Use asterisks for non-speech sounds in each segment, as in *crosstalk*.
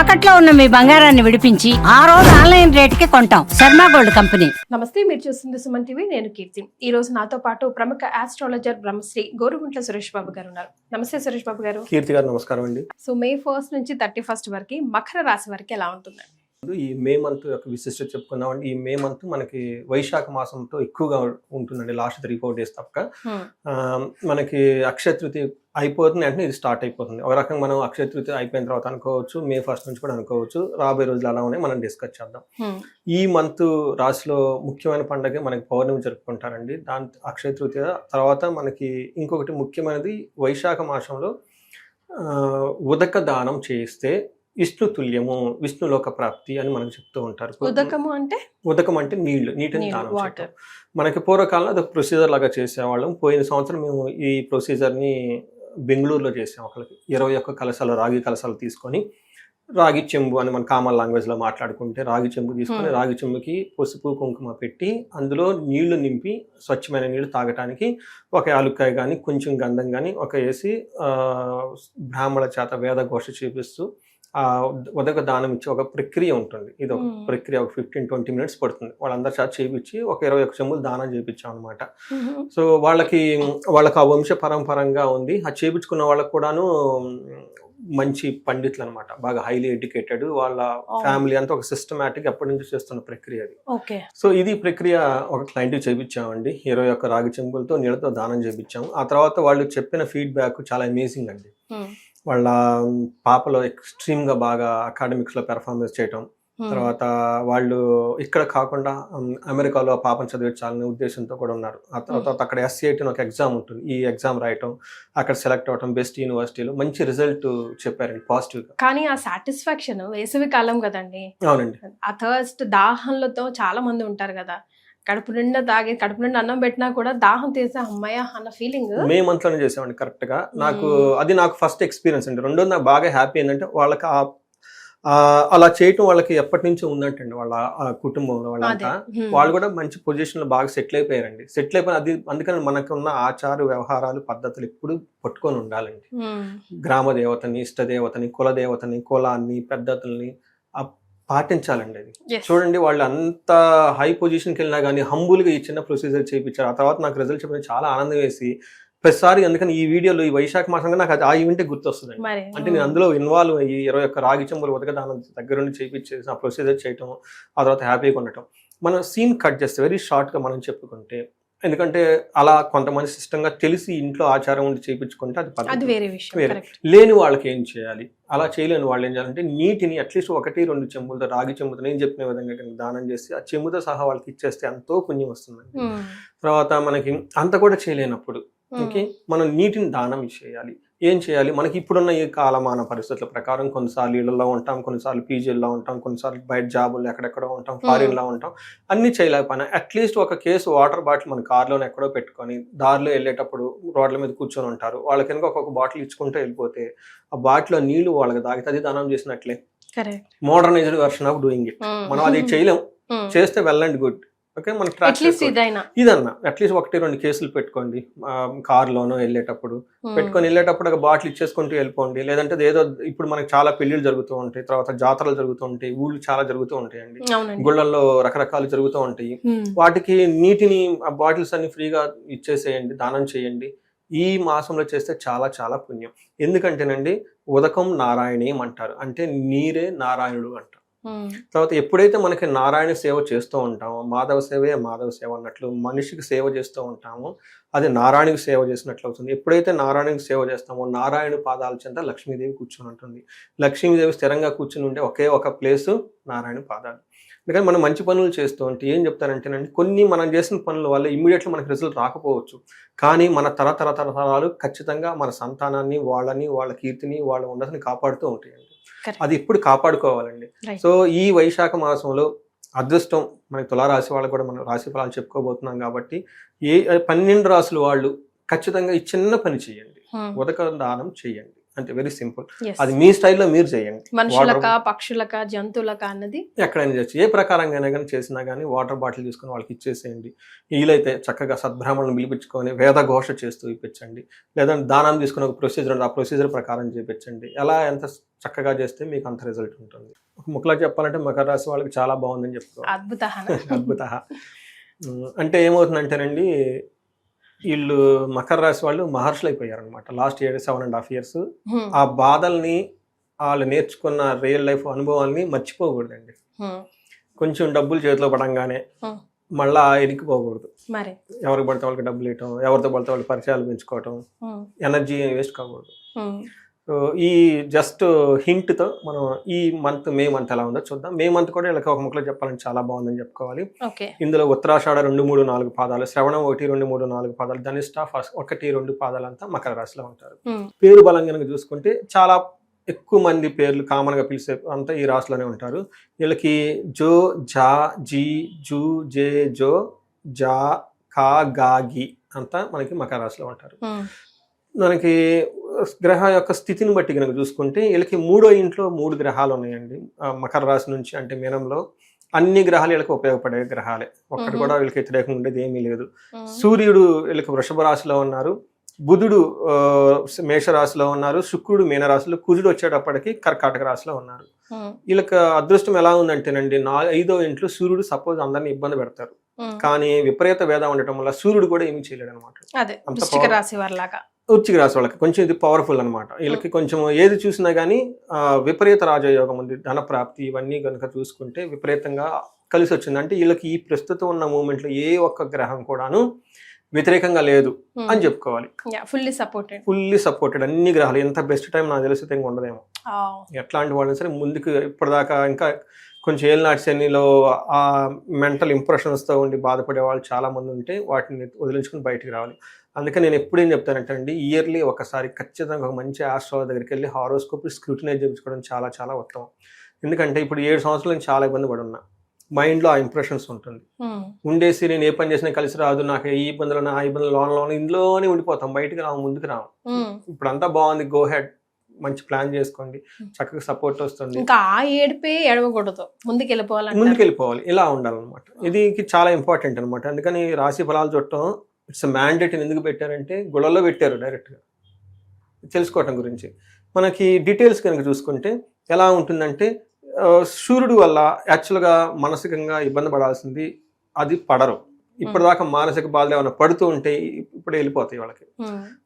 తాకట్లో ఉన్న మీ బంగారాన్ని విడిపించి ఆ రోజు ఆన్లైన్ రేటుకి కొంటాం. Sharma gold company. నమస్తే మీరు చూస్తుంది సుమన్ టీవీ నేను కీర్తి. ఈ రోజు నాతో పాటు ప్రముఖ ఆస్ట్రాలజర్ బ్రహ్మశ్రీ గోరుగుంట్ల సురేష్ బాబు గారు ఉన్నారు. నమస్తే సురేష్ బాబు గారు. కీర్తి గారు నమస్కారం అండి. సో మే ఫస్ట్ నుంచి థర్టీ ఫస్ట్ వరకు మకర రాశి వరకు ఎలా ఉంటుంది? ఈ మే మంత్ యొక్క విశిష్టత చెప్పుకుందామండి. ఈ మే మంత్ మనకి వైశాఖ మాసంతో ఎక్కువగా ఉంటుందండి. లాస్ట్ త్రీ ఫోర్ డేస్ తప్పక. మనకి అక్షయ తృతీయ అయిపోతుంది అంటే ఇది స్టార్ట్ అయిపోతుంది. ఒక రకంగా మనం అక్షయ తృతీయ అయిపోయిన తర్వాత అనుకోవచ్చు మే ఫస్ట్ నుంచి కూడా అనుకోవచ్చు. రాబోయే రోజులు అలా ఉన్నాయి మనం డిస్కస్ చేద్దాం. ఈ మంత్ రాశిలో ముఖ్యమైన పండగ మనకి పౌర్ణమి జరుపుకుంటారండి. దాని అక్షయ తృతీయ తర్వాత మనకి ఇంకొకటి ముఖ్యమైనది వైశాఖ మాసంలో ఉదక దానం చేస్తే విష్ణు తుల్యము విష్ణులోక ప్రాప్తి అని మనకు చెప్తూ ఉంటారు ఉదకము అంటే ఉదకం అంటే నీళ్ళు నీటిని దానం. చేయటం. మనకి పూర్వకాలంలో అదొక ప్రొసీజర్ లాగా చేసేవాళ్ళం పోయిన సంవత్సరం మేము ఈ ప్రొసీజర్ని బెంగళూరులో చేసాం ఒకరికి ఇరవై ఒక్క కలశాలు రాగి కలశాలు తీసుకొని రాగి చెంబు అని మన కామన్ లాంగ్వేజ్లో మాట్లాడుకుంటే రాగి చెంబు తీసుకొని. రాగి చెంబుకి పసుపు కుంకుమ పెట్టి అందులో నీళ్ళు నింపి స్వచ్ఛమైన నీళ్ళు తాగటానికి ఒక యాలుక్కాయ కానీ కొంచెం గంధం కానీ ఒక వేసి బ్రాహ్మణ చేత వేద ఘోష చేపిస్తూ ఉదక దానం ఇచ్చే ఒక ప్రక్రియ ఉంటుంది. ఇది ఒక. ప్రక్రియ ఒక ఫిఫ్టీన్ ట్వంటీ మినిట్స్ పడుతుంది. వాళ్ళందరి చేత చేపించి ఒక ఇరవై ఒక చెంబులు దానం చేపించాం అనమాట సో వాళ్ళకి వాళ్ళకి ఆ వంశ పరంపరంగా ఉంది. ఆ చేపించుకున్న వాళ్ళకు కూడాను మంచి పండితులు అనమాట బాగా హైలీ ఎడ్యుకేటెడ్ వాళ్ళ. ఫ్యామిలీ అంతా ఒక సిస్టమేటిక్ ఎప్పటి నుంచి చేస్తున్న ప్రక్రియ అది. సో ఇది ప్రక్రియ ఒక క్లయింట్ చేపించామండి. ఇరవై ఒక్క రాగి చెంబులతో నీళ్ళతో దానం చేపించాము. ఆ తర్వాత వాళ్ళు చెప్పిన ఫీడ్బ్యాక్ చాలా అమేజింగ్ అండి. వాళ్ళ పాపలో ఎక్స్ట్రీమ్గా బాగా అకాడమిక్స్లో పెర్ఫార్మెన్స్ చేయటం తర్వాత వాళ్ళు ఇక్కడ కాకుండా అమెరికాలో ఆ పాపను చదివించాలనే ఉద్దేశంతో కూడా ఉన్నారు. ఆ తర్వాత అక్కడ ఎస్సిఐటి ఒక ఎగ్జామ్ ఉంటుంది. ఈ ఎగ్జామ్ రాయటం అక్కడ సెలెక్ట్ అవటం బెస్ట్ యూనివర్సిటీలో మంచి రిజల్ట్ చెప్పారండి పాజిటివ్ కానీ ఆ సాటిస్ఫాక్షన్ వేసవి కాలం కదండి. అవునండి. ఆ థర్స్ట్ దాహంలతో చాలా మంది ఉంటారు కదా. కడుపు నిండా తాగి కడుపు నిండా అన్నం పెట్టినా కూడా దాహం తీసే అమ్మాయ అన్న ఫీలింగ్ మే మంత్లోనే చేసామండి కరెక్ట్గా. నాకు. అది నాకు ఫస్ట్ ఎక్స్పీరియన్స్ అండి. రెండోది నాకు బాగా హ్యాపీ ఏంటంటే వాళ్ళకి అలా చేయటం వాళ్ళకి ఎప్పటి నుంచో ఉందంటండి వాళ్ళ కుటుంబంలో అదే. వాళ్ళంతా. వాళ్ళు కూడా మంచి పొజిషన్లో బాగా సెటిల్ అయిపోయారండి. సెటిల్ అయిపోయిన అది అందుకని మనకున్న ఆచార వ్యవహారాలు పద్ధతులు ఎప్పుడు పట్టుకొని ఉండాలండి. గ్రామ దేవతని ఇష్ట దేవతని కుల దేవతని కులాన్ని పద్ధతుల్ని ఆ పాటించాలండి అది. చూడండి వాళ్ళు అంత హై పొజిషన్కి వెళ్ళినా కానీ హంబుల్గా ఈ చిన్న ప్రొసీజర్ చేయించారు. ఆ తర్వాత నాకు రిజల్ట్ చెప్పిన చాలా ఆనందం వేసి ప్రతిసారి అందుకని ఈ వీడియోలో ఈ వైశాఖ మాసంగా నాకు ఆ ఈవెంటే గుర్తొస్తుంది అంటే నేను అందులో ఇన్వాల్వ్ అయ్యి ఇరవై ఒక్క రాగి చెంబులు ఉదకదానం దగ్గర నుండి చేయించేసి ఆ ప్రొసీజర్ చేయటం ఆ తర్వాత హ్యాపీగా ఉండటం మనం సీన్ కట్ చేస్తే వెరీ షార్ట్గా మనం చెప్పుకుంటే ఎందుకంటే అలా కొంతమంది సిస్టంగా తెలిసి ఇంట్లో ఆచారం ఉండి చేయించుకుంటే అది వేరే లేని వాళ్ళకి ఏం చేయాలి? అలా చేయలేని. వాళ్ళు ఏం చేయాలంటే నీటిని అట్లీస్ట్ ఒకటి రెండు చెంబులతో రాగి చెంబుతో నేను చెప్పిన విధంగా కనుక దానం చేసి ఆ చెంబుతో సహా వాళ్ళకి ఇచ్చేస్తే ఎంతో పుణ్యం వస్తుందండి. తర్వాత మనకి అంత కూడా చేయలేనప్పుడు ఓకే మనం నీటిని దానం చేయాలి. ఏం చేయాలి? మనకి ఇప్పుడున్న ఈ కాలమాన పరిస్థితుల ప్రకారం కొన్నిసార్లు ఇళ్ళలో ఉంటాం కొన్నిసార్లు పీజీల్లో ఉంటాం కొన్నిసార్లు బయట జాబులు ఎక్కడెక్కడో ఉంటాం ఫారిన్లో ఉంటాం. అన్ని చేయలేకపోయినా అట్లీస్ట్ ఒక కేసు వాటర్ బాటిల్ మన కార్లోనే ఎక్కడో పెట్టుకొని దారిలో వెళ్ళేటప్పుడు రోడ్ల మీద కూర్చొని ఉంటారు. వాళ్ళకి కనుక ఒక్కొక్క బాటిల్ ఇచ్చుకుంటూ వెళ్ళిపోతే ఆ బాటిల్లో నీళ్ళు వాళ్ళకి తాగితే అది దానం చేసినట్లే. Modernized version of doing it. మనం అది చేయలేం. చేస్తే వెల్ అండ్ గుడ్ ఓకే మనం ఇదన్నా. అట్లీస్ట్ ఒకటి రెండు కేసులు పెట్టుకోండి. కార్లోనో వెళ్ళేటప్పుడు. Hmm. పెట్టుకొని వెళ్ళేటప్పుడు ఒక బాటిల్ ఇచ్చేసుకుంటూ వెళ్ళిపోండి. లేదంటే ఏదో ఇప్పుడు మనకి చాలా పెళ్ళిళ్ళు జరుగుతూ ఉంటాయి. తర్వాత జాతరలు జరుగుతూ ఉంటాయి. ఊళ్ళు చాలా జరుగుతూ ఉంటాయండి. గుళ్ళల్లో రకరకాలు జరుగుతూ ఉంటాయి. హ్మ్. వాటికి నీటిని ఆ బాటిల్స్ అన్ని ఫ్రీగా ఇచ్చేసేయండి. దానం చేయండి. ఈ మాసంలో చేస్తే చాలా చాలా పుణ్యం. ఎందుకంటేనండి ఉదకం నారాయణీయం అంటారు అంటే నీరే నారాయణుడు అంటారు. తర్వాత ఎప్పుడైతే మనకి నారాయణ సేవ చేస్తూ ఉంటామో మాధవ సేవే మాధవ సేవ అన్నట్లు మనిషికి సేవ చేస్తూ ఉంటామో అది నారాయణకి సేవ చేసినట్లు అవుతుంది. ఎప్పుడైతే నారాయణకి సేవ చేస్తామో నారాయణ పాదాల చెంత లక్ష్మీదేవి కూర్చొని ఉంటుంది. లక్ష్మీదేవి స్థిరంగా కూర్చుని ఉంటే ఒకే ఒక ప్లేసు నారాయణ పాదాలు. అందుకని మనం మంచి పనులు చేస్తూ ఉంటే ఏం చెప్తారంటేనండి కొన్ని మనం చేసిన పనుల వల్ల ఇమ్మీడియట్లీ మనకి రిజల్ట్ రాకపోవచ్చు కానీ మన తరతర తరతరాలు ఖచ్చితంగా మన సంతానాన్ని వాళ్ళని వాళ్ళ కీర్తిని వాళ్ళ ఉన్నతిని కాపాడుతూ ఉంటాయండి. అది ఇప్పుడు కాపాడుకోవాలండి. సో ఈ వైశాఖ మాసంలో అదృష్టం మనకి తులారాశి వాళ్ళకు కూడా మనం రాశి ఫలాలు చెప్పుకోబోతున్నాం కాబట్టి ఏ పన్నెండు రాసులు వాళ్ళు ఖచ్చితంగా ఈ చిన్న పని చేయండి హ్మ్. ఉదక దానం చేయండి అంటే వెరీ సింపుల్. అది మీ స్టైల్లో మీరు చేయండి. మనుషులక పక్షులక జంతువులక అన్నది ఎక్కడైనా చేయొచ్చు. ఏ ప్రకారంగా కానీ చేసినా కానీ వాటర్ బాటిల్ తీసుకుని వాళ్ళకి ఇచ్చేసేయండి. వీలైతే చక్కగా సద్బ్రాహ్మణులను పిలిపించుకొని వేద ఘోష చేస్తూ ఇప్పించండి. లేదంటే దానం తీసుకుని ఒక ప్రొసీజర్ ఉంది ఆ ప్రొసీజర్ ప్రకారం చేయించండి ఎలా ఎంత చక్కగా చేస్తే మీకు అంత రిజల్ట్ ఉంటుంది. ఒక ముక్కలా చెప్పాలంటే మకర రాశి వాళ్ళకి చాలా బాగుందని చెప్పుకోవాలి. అద్భుత *laughs* అద్భుత అంటే ఏమవుతుందంటేనండి వీళ్ళు మకర రాశి వాళ్ళు మహర్షులు అయిపోయారు అనమాట last year seven and half years ఆ బాధల్ని వాళ్ళు నేర్చుకున్న రియల్ లైఫ్ అనుభవాల్ని మర్చిపోకూడదండి. కొంచెం డబ్బులు చేతిలో పడంగానే. మళ్ళా ఎనికిపోకూడదు మరి? ఎవరికి పడితే వాళ్ళకి డబ్బులు ఇవ్వటం ఎవరితో పడితే వాళ్ళకి పరిచయాలు పెంచుకోవటం ఎనర్జీ వేస్ట్ కాకూడదు. ఈ జస్ట్ హింట్తో మనం ఈ మంత్ మే మంత్ ఎలా ఉందో చూద్దాం. మే మంత్ కూడా వీళ్ళకి ఒక ముక్కలో చెప్పాలంటే చాలా బాగుందని చెప్పుకోవాలి. ఇందులో ఉత్తరాషాఢ రెండు మూడు నాలుగు పాదాలు శ్రవణం ఒకటి రెండు మూడు నాలుగు పాదాలు ధనిష్ట ఫస్ట్ ఒకటి రెండు పాదాలు అంతా మకర రాశిలో ఉంటారు. పేరు బలం కనుక చూసుకుంటే చాలా ఎక్కువ మంది పేర్లు కామన్గా పిలిచే అంతా ఈ రాశిలోనే ఉంటారు. వీళ్ళకి జో జా జీ జూ జే జో జా కా గా గి అంతా మనకి మకర రాశిలో ఉంటారు. మనకి గ్రహ యొక్క స్థితిని బట్టి కనుక చూసుకుంటే వీళ్ళకి మూడో ఇంట్లో మూడు గ్రహాలు ఉన్నాయండి. మకర రాశి నుంచి అంటే మీనంలో అన్ని గ్రహాలు వీళ్ళకి ఉపయోగపడే గ్రహాలే. ఒక్కటి. కూడా వీళ్ళకి వ్యతిరేకంగా ఉండేది ఏమీ లేదు. సూర్యుడు వీళ్ళకి వృషభ రాశిలో ఉన్నారు. బుధుడు మేషరాశిలో ఉన్నారు. శుక్రుడు మీనరాశిలో కుజుడు వచ్చేటప్పటికి కర్కాటక రాశిలో ఉన్నారు. వీళ్ళకి అదృష్టం ఎలా ఉందంటేనండి నా ఐదో ఇంట్లో సూర్యుడు సపోజ్ అందరిని ఇబ్బంది పెడతారు. కానీ విపరీత వేద ఉండటం వల్ల సూర్యుడు కూడా ఏమీ చేయలేడు అనమాట వృచ్చిక రాశి వాళ్ళకి కొంచెం ఇది పవర్ఫుల్ అనమాట వీళ్ళకి కొంచెం ఏది చూసినా కానీ విపరీత రాజయోగం ఉంది. ధన ప్రాప్తి ఇవన్నీ కనుక చూసుకుంటే విపరీతంగా కలిసి వచ్చింది. అంటే వీళ్ళకి ఈ ప్రస్తుతం ఉన్న మూమెంట్లో ఏ ఒక్క గ్రహం కూడాను వ్యతిరేకంగా లేదు అని చెప్పుకోవాలి. ఫుల్లీ సపోర్టెడ్ ఫుల్లీ సపోర్టెడ్ అన్ని గ్రహాలు ఎంత బెస్ట్ టైం నాకు తెలిసి ఇంకా ఉండదేమో ఎట్లాంటి వాళ్ళని సరే ముందుకు ఇప్పటిదాకా ఇంకా కొంచెం ఏళ్ళనాటి శనిలో ఆ మెంటల్ ఇంప్రెషన్స్తో ఉండి బాధపడే వాళ్ళు చాలా మంది ఉంటే వాటిని వదిలించుకుని బయటికి రావాలి. అందుకే నేను ఎప్పుడు చెప్తానంటే అండి ఇయర్లీ ఒకసారి ఖచ్చితంగా ఒక మంచి ఆస్ట్రాల దగ్గరికి వెళ్ళి హారోస్కోప్ స్క్రూటినైజ్ చేయించుకోవడం చాలా చాలా ఉత్తమం. ఎందుకంటే ఇప్పుడు ఏడు సంవత్సరాలు నేను చాలా ఇబ్బంది పడి ఉన్నా మైండ్లో ఆ ఇంప్రెషన్స్ ఉంటుంది. ఉండేసి నేను ఏ పని చేసినా కలిసి రాదు నాకు ఈ ఇబ్బందులు ఆ ఇబ్బందులు లోన్ లోన్ ఇందులోనే ఉండిపోతాం బయటికి రాము ముందుకు రాము. ఇప్పుడు అంతా బాగుంది గో హెడ్ మంచి ప్లాన్ చేసుకోండి చక్కగా సపోర్ట్ వస్తుంది. ఇంకా ఆ ఏడిపే ఎడవకూడదు ముందుకు వెళ్ళిపోవాలంటే ముందుకు వెళ్ళిపోవాలి ఇలా ఉండాలన్నమాట. ఇది చాలా ఇంపార్టెంట్ అనమాట అందుకని రాశి ఫలాలు చుట్టం ఇట్స్ మ్యాండేట్ ఎందుకు పెట్టారంటే గుళ్ళలో పెట్టారు డైరెక్ట్గా. తెలుసుకోవటం గురించి. మనకి డీటెయిల్స్ కనుక చూసుకుంటే ఎలా ఉంటుందంటే సూర్యుడు వల్ల యాక్చువల్గా మానసికంగా ఇబ్బంది పడాల్సింది అది పడరు. ఇప్పటిదాకా మానసిక బాధలు ఏమైనా పడుతూ ఉంటే ఇప్పుడు వెళ్ళిపోతాయి వాళ్ళకి.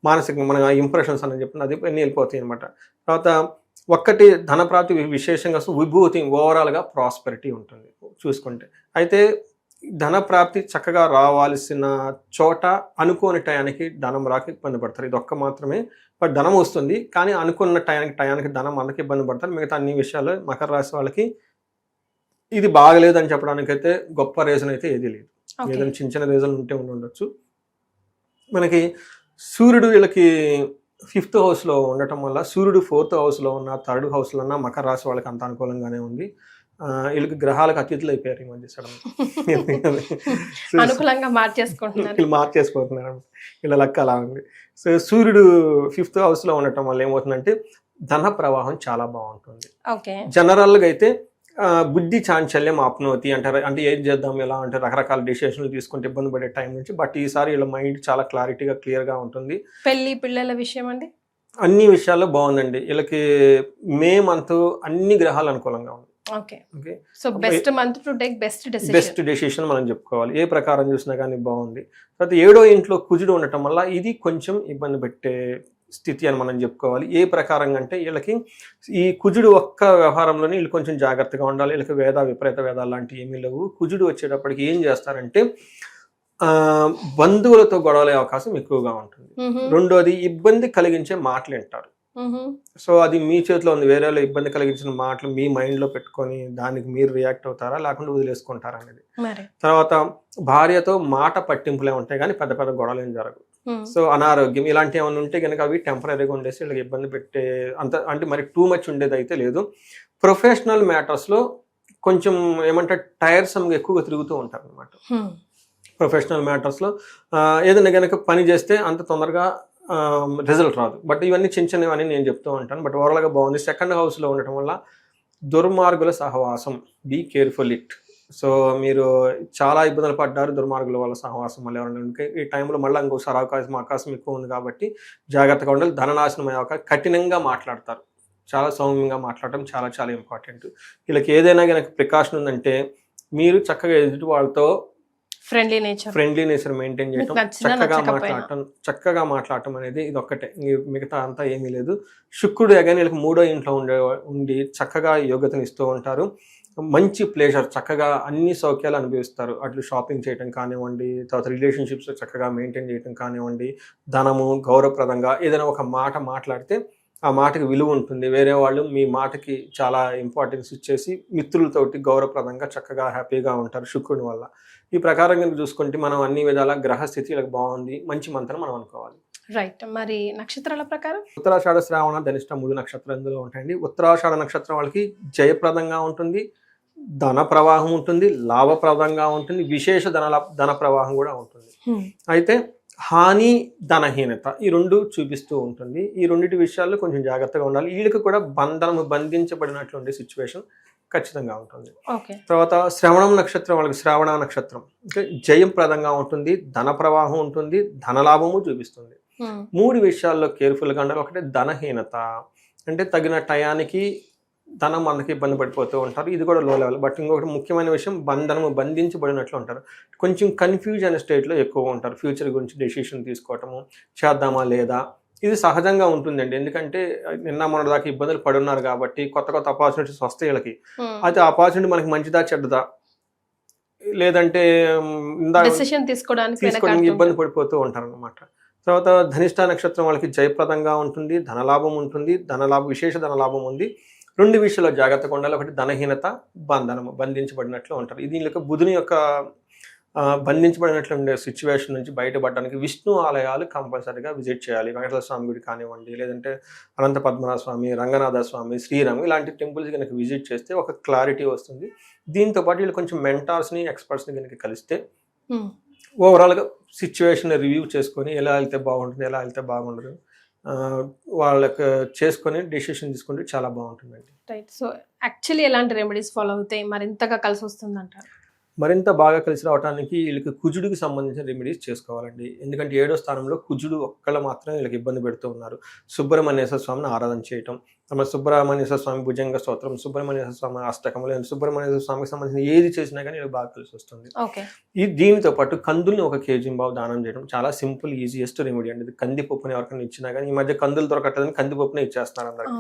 మానసికంగా మన ఇంప్రెషన్స్ అని చెప్పిన అది అన్నీ వెళ్ళిపోతాయి అనమాట తర్వాత ఒక్కటి ధన ప్రాప్తి వి- విశేషంగా విభూతి ఓవరాల్గా ప్రాస్పెరిటీ ఉంటుంది చూసుకుంటే. అయితే ధన ప్రాప్తి చక్కగా రావాల్సిన చోట అనుకోని టయానికి ధనం రాక ఇబ్బంది పడతారు. ఇది ఒక్క మాత్రమే. బట్ ధనం వస్తుంది. కానీ అనుకున్న టయానికి టయానికి ధనం అందరికి ఇబ్బంది పడతారు. మిగతా అన్ని విషయాలు మకర రాశి వాళ్ళకి ఇది బాగలేదు అని చెప్పడానికైతే గొప్ప రీజన్ అయితే ఏది లేదు. ఏదైనా చిన్న చిన్న రీజన్ ఉంటే ఉండి ఉండొచ్చు. మనకి సూర్యుడు వీళ్ళకి ఫిఫ్త్ హౌస్లో ఉండటం వల్ల సూర్యుడు ఫోర్త్ హౌస్లో ఉన్న థర్డ్ హౌస్లో ఉన్న మకర రాశి వాళ్ళకి అంత అనుకూలంగానే ఉంది. వీళ్ళకి గ్రహాలకు అతిథులు అయిపోయారు ఈ మధ్య సడన్ *laughs* అనుకూలంగా మార్చేసుకుంటున్నారు. వీళ్ళు మార్చేసుకుంటున్నారు. వీళ్ళ లెక్క అలా ఉంది. సో సూర్యుడు ఫిఫ్త్ హౌస్లో ఉండటం వల్ల ఏమవుతుందంటే ధన ప్రవాహం చాలా బాగుంటుంది. జనరల్గా అయితే బుద్ధి చాంచల్యం ఆప్నోతి అంటారు. అంటే ఏం చేద్దాం ఎలా అంటే రకరకాల డిసిషన్లు తీసుకుంటే ఇబ్బంది పడే టైం నుంచి బట్ ఈసారి వీళ్ళ మైండ్ చాలా క్లారిటీగా క్లియర్గా ఉంటుంది. పెళ్ళి పిల్లల విషయం అండి? అన్ని విషయాల్లో బాగుందండి. వీళ్ళకి మే మంత్ అన్ని గ్రహాలు అనుకూలంగా ఉంది okay. Okay. So best month to take best decision. Best decision మనం చెప్పుకోవాలి. ఏ ప్రకారం చూసినా కానీ బాగుంది. తర్వాత ఏడో ఇంట్లో కుజుడు ఉండటం వల్ల ఇది కొంచెం ఇబ్బంది పెట్టే స్థితి అని మనం చెప్పుకోవాలి. ఏ ప్రకారంగా అంటే వీళ్ళకి ఈ కుజుడు ఒక్క వ్యవహారంలోనే వీళ్ళు కొంచెం జాగ్రత్తగా ఉండాలి. వీళ్ళకి వేద విపరీత వేదాలు లాంటివి ఏమీ లేవు. కుజుడు వచ్చేటప్పటికి ఏం చేస్తారంటే ఆ, బంధువులతో గొడవలే అవకాశం ఎక్కువగా ఉంటుంది. రెండోది ఇబ్బంది కలిగించే మాటలు వింటారు. సో అది మీ చేతిలో ఉంది. వేరే వాళ్ళు ఇబ్బంది కలిగించిన మాటలు మీ మైండ్లో పెట్టుకొని దానికి మీరు రియాక్ట్ అవుతారా? లేకుండా వదిలేసుకుంటారా అనేది. తర్వాత భార్యతో మాట పట్టింపులే ఉంటాయి? కానీ పెద్ద పెద్ద గొడవలు ఏం జరగవు. ఉమ్, సో అనారోగ్యం ఇలాంటి ఏమైనా ఉంటే కనుక అవి టెంపరీగా ఉండేసి వీళ్ళకి ఇబ్బంది పెట్టే అంత అంటే మరి టూ మచ్ ఉండేది అయితే లేదు. ప్రొఫెషనల్ మ్యాటర్స్లో కొంచెం ఏమంటే టైర్సమ్గా ఎక్కువగా తిరుగుతూ ఉంటారు అనమాట ప్రొఫెషనల్ మ్యాటర్స్లో ఏదైనా కనుక పని చేస్తే అంత తొందరగా రిజల్ట్ రాదు. బట్ ఇవన్నీ చిన్న చిన్నవని నేను చెప్తూ ఉంటాను. బట్ ఓవరాల్గా బాగుంది. సెకండ్ హౌస్లో ఉండటం వల్ల దుర్మార్గుల సహవాసం. బీ కేర్ఫుల్ ఇట్ సో మీరు చాలా ఇబ్బందులు పడ్డారు దుర్మార్గుల వల్ల సహవాసం మళ్ళీ ఎవరైనా ఈ టైంలో మళ్ళీ ఇంకోసారి అవకాశం అవకాశం ఎక్కువ ఉంది కాబట్టి జాగ్రత్తగా ఉండాలి. ధననాశనం అయ్యే అవకాశం కఠినంగా మాట్లాడతారు. చాలా సౌమ్యంగా మాట్లాడటం చాలా చాలా ఇంపార్టెంట్ వీళ్ళకి ఏదైనా కనుక ప్రికాషన్ ఉందంటే మీరు చక్కగా ఎదుటి వాళ్ళతో friendly nature friendly nature maintain నచ్చినా చక్కగా. మాట్లాడటం చక్కగా మాట్లాడటం అనేది ఇది ఒక్కటే మిగతా అంతా ఏమీ లేదు. శుక్రుడు ఎగని వీళ్ళకి మూడో ఇంట్లో ఉండే ఉండి చక్కగా యోగ్యతను ఇస్తూ ఉంటారు. మంచి ప్లేజర్ చక్కగా అన్ని సౌఖ్యాలు అనుభవిస్తారు. అట్లు షాపింగ్ చేయటం కానివ్వండి తర్వాత రిలేషన్షిప్స్ చక్కగా మెయింటైన్ చేయటం కానివ్వండి ధనము గౌరవప్రదంగా ఏదైనా ఒక మాట మాట్లాడితే ఆ మాటకి విలువ ఉంటుంది. వేరే వాళ్ళు మీ మాటకి చాలా ఇంపార్టెన్స్ ఇచ్చేసి మిత్రులతోటి గౌరవప్రదంగా చక్కగా హ్యాపీగా ఉంటారు శుక్రుని వల్ల. ఈ ప్రకారం కనుక చూసుకుంటే మనం అన్ని విధాల గ్రహస్థితి ఇలా బాగుంది. మంచి మంత్రం మనం అనుకోవాలి. రైట్ మరి నక్షత్రాల ప్రకారం? ఉత్తరాషాఢ శ్రావణ ధనిష్ట మూడు నక్షత్రాలు ఇందులో ఉంటాయండి. ఉత్తరాషాఢ నక్షత్రం వాళ్ళకి జయప్రదంగా ఉంటుంది. ధన ప్రవాహం ఉంటుంది. లాభప్రదంగా ఉంటుంది. విశేష ధన ధన ప్రవాహం కూడా ఉంటుంది. అయితే హాని ధనహీనత ఈ రెండు చూపిస్తూ ఉంటుంది. ఈ రెండింటి విషయాల్లో కొంచెం జాగ్రత్తగా ఉండాలి. వీళ్ళకి కూడా బంధనము బంధించబడినట్లు ఉండే సిచ్యువేషన్ ఖచ్చితంగా ఉంటుంది. తర్వాత శ్రవణం నక్షత్రం వాళ్ళకి శ్రావణ నక్షత్రం. ఇంకా జయం ప్రదంగా ఉంటుంది ధన ప్రవాహం ఉంటుంది ధనలాభము చూపిస్తుంది. మూడు విషయాల్లో కేర్ఫుల్గా ఉండాలి. ఒకటి ధనహీనత. అంటే తగిన టయానికి ధనం మనకి ఇబ్బంది పడిపోతూ ఉంటారు. ఇది కూడా లో లెవెల్ బట్ ఇంకొకటి ముఖ్యమైన విషయం బంధనము బంధించబడినట్లు ఉంటారు. కొంచెం కన్ఫ్యూజ్ అనే స్టేట్లో ఎక్కువ ఉంటారు. ఫ్యూచర్ గురించి డెసిషన్ తీసుకోవటము చేద్దామా లేదా? ఇది సహజంగా ఉంటుందండి. ఎందుకంటే నిన్న మొన్న దాకా ఇబ్బందులు పడున్నారు కాబట్టి కొత్త కొత్త ఆపర్చునిటీస్ వస్తాయి వీళ్ళకి. అయితే ఆపర్చునిటీ మనకి మంచిదా చెడ్డదా? లేదంటే డెసిషన్ తీసుకోవడానికి తీసుకోవడానికి ఇబ్బంది. పడిపోతూ ఉంటారు అనమాట తర్వాత ధనిష్ట నక్షత్రం వాళ్ళకి జయప్రదంగా ఉంటుంది ధనలాభం ఉంటుంది ధనలాభం విశేష ధనలాభం ఉంది. రెండు విషయాల్లో జాగ్రత్తగా ఉండాలి. ఒకటి ధనహీనత బంధనము బంధించబడినట్లు ఉంటారు. ఇది యొక్క బుధుని యొక్క బంధించబడినట్లు ఉండే సిచ్యువేషన్ నుంచి బయటపడడానికి విష్ణు ఆలయాలు కంపల్సరీగా విజిట్ చేయాలి. వెంకటేశ్వర స్వామి గుడి కానివ్వండి లేదంటే అనంత పద్మనాభ స్వామి రంగనాథ స్వామి శ్రీరామ్ ఇలాంటి టెంపుల్స్ కనుక విజిట్ చేస్తే ఒక క్లారిటీ వస్తుంది. దీంతో పాటు వీళ్ళు కొంచెం మెంటార్స్ని ఎక్స్పర్ట్స్ని కనుక కలిస్తే. ఓవరాల్గా సిచ్యువేషన్ రివ్యూ చేసుకొని ఎలా వెళ్తే బాగుంటుంది ఎలా వెళ్తే బాగుండదు వాళ్ళకి చేసుకొని డెసిషన్ తీసుకుంటే చాలా బాగుంటుందండి. రైట్ సో యాక్చువల్లీ ఎలాంటి రెమెడీస్ ఫాలో అవుతాయి? మరింతగా కలిసి వస్తుంది అంటారు మరింత బాగా కలిసి రావడానికి వీళ్ళకి కుజుడికి సంబంధించిన రెమెడీస్ చేసుకోవాలండి. ఎందుకంటే ఏడో స్థానంలో కుజుడు ఒక్కళ్ళ మాత్రమే వీళ్ళకి ఇబ్బంది పెడుతూ ఉన్నారు. సుబ్రహ్మణ్యేశ్వర స్వామిని ఆరాధన చేయటం మన సుబ్రహ్మణ్యేశ్వర స్వామి భుజంగ స్తోత్రం సుబ్రహ్మణ్యేశ్వర స్వామి అష్టకం లేదా సుబ్రహ్మణ్యేశ్వర స్వామికి సంబంధించిన ఏది చేసినా కానీ వీళ్ళకి బాగా కలిసి వస్తుంది. ఈ దీనితో పాటు కందుల్ని ఒక కేజీ బావు దానం చేయడం చాలా సింపుల్ ఈజియెస్ట్ రెమెడీ అండి. ఇది కందిపప్పుని ఎవరికైనా ఇచ్చినా కానీ ఈ మధ్య కందులు దొరకట్లేదని కందిపప్పునే ఇచ్చేస్తున్నారు అందరికి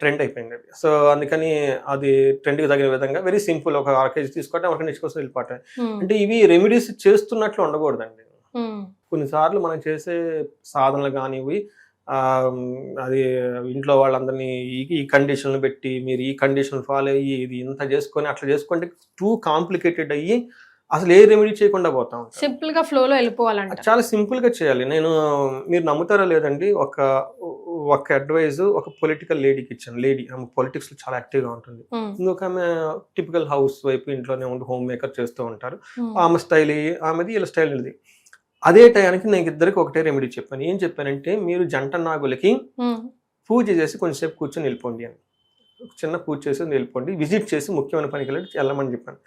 ట్రెండ్ అయిపోయింది అది. సో అందుకని అది ట్రెండ్కి తగిన విధంగా వెరీ సింపుల్ ఒక అర కేజీ తీసుకోవటం ఎవరికైనా ఇచ్చుకోసం వెళ్ళిపోవటం అంటే ఇవి రెమెడీస్ చేస్తున్నట్లు ఉండకూడదండి. కొన్నిసార్లు మనం చేసే సాధనలు కానివి అది ఇంట్లో వాళ్ళందరినీ ఈ ఈ కండిషన్లు పెట్టి మీరు ఈ కండిషన్ ఫాలో అయ్యి ఇది ఇంత చేసుకొని అట్లా చేసుకుంటే టూ కాంప్లికేటెడ్ అయ్యి అసలు ఏ రెమెడీ చేయకుండా పోతా సింపుల్గా ఫ్లో లో వెళ్ళిపోవాలంట. చాలా సింపుల్గా చేయాలి. నేను మీరు నమ్ముతారా లేదండి ఒక ఒక అడ్వైజ్ ఒక పొలిటికల్ లేడీకి ఇచ్చాను. లేడీ ఆమె పొలిటిక్స్లో చాలా యాక్టివ్గా ఉంటుంది. Hmm. ఇంకొక ఆమె టిపికల్ హౌస్ వైపు ఇంట్లోనే ఉండి హోమ్ మేకర్ చేస్తూ ఉంటారు. Hmm. ఆమె స్టైల్ ఆమెది వీళ్ళ స్టైల్ ఇది అదే టయానికి నేను ఇద్దరికి ఒకటే రెమెడీ చెప్పాను. ఏం చెప్పానంటే మీరు జంట నాగులకి. పూజ చేసి కొంచెంసేపు కూర్చొని వెళ్ళిపోండి అని. ఒక చిన్న పూజ చేసి వెళ్ళిపోండి విజిట్ చేసి ముఖ్యమైన పనికి వెళ్ళి వెళ్ళమని చెప్పాను.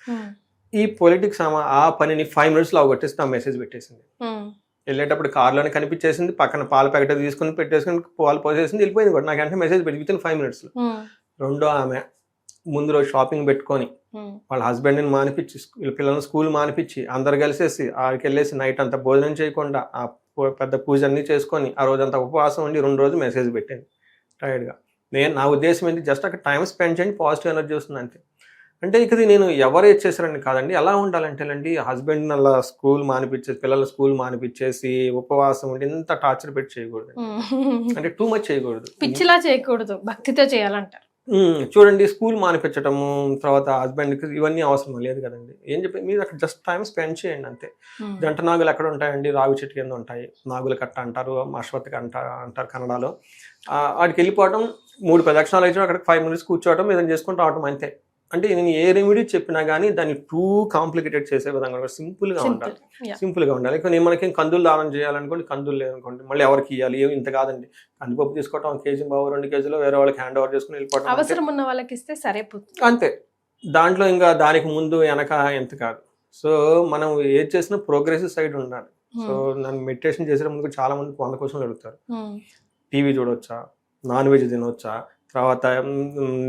ఈ పొలిటిక్స్ ఆమె ఆ పనిని ఫైవ్ మినిట్స్లో అవగొట్టేసి ఆ మెసేజ్ పెట్టేసింది. వెళ్ళేటప్పుడు కార్లోనే కనిపించేసింది. పక్కన పాల ప్యాకెట్ తీసుకుని పెట్టేసుకుని పాలు పోసేసింది. వెళ్ళిపోయింది కూడా. నాకు అంటే మెసేజ్ పెట్టి విత్ ఇన్ ఫైవ్ మినిట్స్లో. రెండో ఆమె ముందు రోజు షాపింగ్ పెట్టుకొని. వాళ్ళ హస్బెండ్ని మానిపించి వీళ్ళ పిల్లల్ని స్కూల్ మానిపించి అందరు కలిసేసి ఆడికి వెళ్ళేసి నైట్ అంతా భోజనం చేయకుండా ఆ పెద్ద పూజ అన్ని చేసుకొని ఆ రోజంతా ఉపవాసం ఉండి రెండు రోజులు మెసేజ్ పెట్టింది టైర్డ్గా. నేను నా ఉద్దేశం ఏంటి? జస్ట్ అక్కడ టైం స్పెండ్ చేయండి పాజిటివ్ ఎనర్జీ వస్తుంది అంతే. అంటే ఇక ఇది నేను ఎవరు చేశారని కాదండి ఎలా ఉండాలంటేనండి హస్బెండ్ అలా స్కూల్ మానిపించేసి పిల్లల స్కూల్ మానిపించేసి ఉపవాసం ఉండి ఇంత టార్చర్ పెట్టి చేయకూడదు. అంటే టూ మచ్ చేయకూడదు. పిచ్చిలా చేయకూడదు భక్తితో చేయాలంటారు. చూడండి స్కూల్ మానిపించటము తర్వాత హస్బెండ్కి ఇవన్నీ అవసరం లేదు కదండి. ఏం చెప్పి మీరు అక్కడ జస్ట్ టైం స్పెండ్ చేయండి అంతే. జంట నాగులు ఎక్కడ ఉంటాయండి? రావి చెట్టు కింద ఉంటాయి. నాగుల కట్ట అంటారు అశ్వత్థ అంట అంటారు కన్నడలో. ఆ, వాడికి వెళ్ళిపోవడం మూడు ప్రదక్షిణాలు అయితే అక్కడ ఫైవ్ మినిట్స్ కూర్చోవడం ఏదైనా చేసుకుని రావడం అంతే. అంటే నేను ఏ రెమెడీ చెప్పినా కానీ దాన్ని టూ కాంప్లికేటెడ్ చేసే విధంగా సింపుల్గా సింపుల్ ఉండాలి. సింపుల్గా ఉండాలి. కానీ మనకి కందులు దానం చేయాలనుకోండి కందులు లేదనుకోండి మళ్ళీ ఎవరికి ఇవ్వాలి ఏమి ఇంత కాదండి. కందిపప్పు తీసుకోవటం కేజీ బాబు రెండు కేజీలో వేరే వాళ్ళకి హ్యాండ్ ఓవర్ చేసుకుని వెళ్ళిపోవటం అంటే అవసరం ఉన్న వాళ్ళకి ఇస్తే సరిపోతుంది. అంతే. దాంట్లో ఇంకా దానికి ముందు వెనక ఎంత కాదు. సో మనం ఏది చేసినా ప్రోగ్రెసివ్ సైడ్ ఉండాలి. సో నన్ను మెడిటేషన్ చేసే ముందు చాలా మంది వంద క్వశ్చన్లు అడుగుతారు. ఉమ్. టీవీ చూడొచ్చా? నాన్ వెజ్ తినొచ్చా? తర్వాత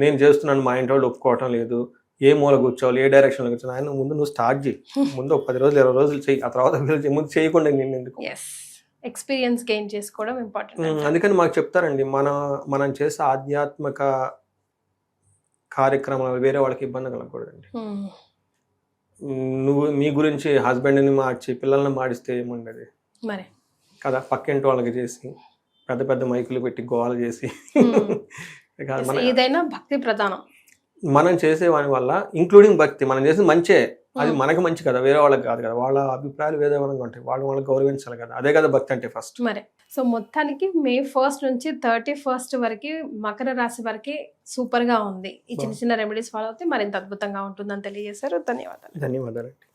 నేను చేస్తున్నాను మా ఇంటి వాళ్ళు ఒప్పుకోవటం లేదు. ఏ మూల కూర్చోవాలి ఏ డైరెక్షన్లో కూర్చోవాలి ఆయన ముందు నువ్వు స్టార్ట్ చేయి. *laughs* ముందు ఒక పది రోజులు ఇరవై రోజులు చెయ్యి ఆ తర్వాత. *laughs* ముందు చేయకుండా నేను ఎందుకు? ఎక్స్పీరియన్స్ గెయిన్ చేసుకోవడం ఇంపార్టెంట్ అందుకని మాకు చెప్తారండి మన మనం చేసే ఆధ్యాత్మిక కార్యక్రమాలు వేరే వాళ్ళకి ఇబ్బంది కలగకూడదండి. మ్, నువ్వు మీ గురించి హస్బెండ్ని మార్చి పిల్లల్ని మాడిస్తే ఏముండదు. మరి? కదా పక్కింటి వాళ్ళకి చేసి పెద్ద పెద్ద మైకులు పెట్టి గోవాలు చేసి మన *laughs* ఏదైనా భక్తి ప్రధానం. మనం చేసే వాని వల్ల ఇంక్లూడింగ్ భక్తి మనం చేసేది మంచే. అది Hmm. మనకు మంచి కదా వేరే వాళ్ళకి కాదు కదా. వాళ్ళ అభిప్రాయాలు వేరే విధంగా ఉంటాయి. వాళ్ళు వాళ్ళకి గౌరవించాలి కదా. అదే కదా భక్తి అంటే ఫస్ట్ మరి సో మొత్తానికి మే ఫస్ట్ నుంచి థర్టీ ఫస్ట్ వరకు మకర రాశి వరకు సూపర్గా ఉంది. ఈ చిన్న చిన్న రెమెడీస్ ఫాలో అవుతే మరింత అద్భుతంగా ఉంటుందని తెలియజేశారు. ధన్యవాదాలు. ధన్యవాదాలు.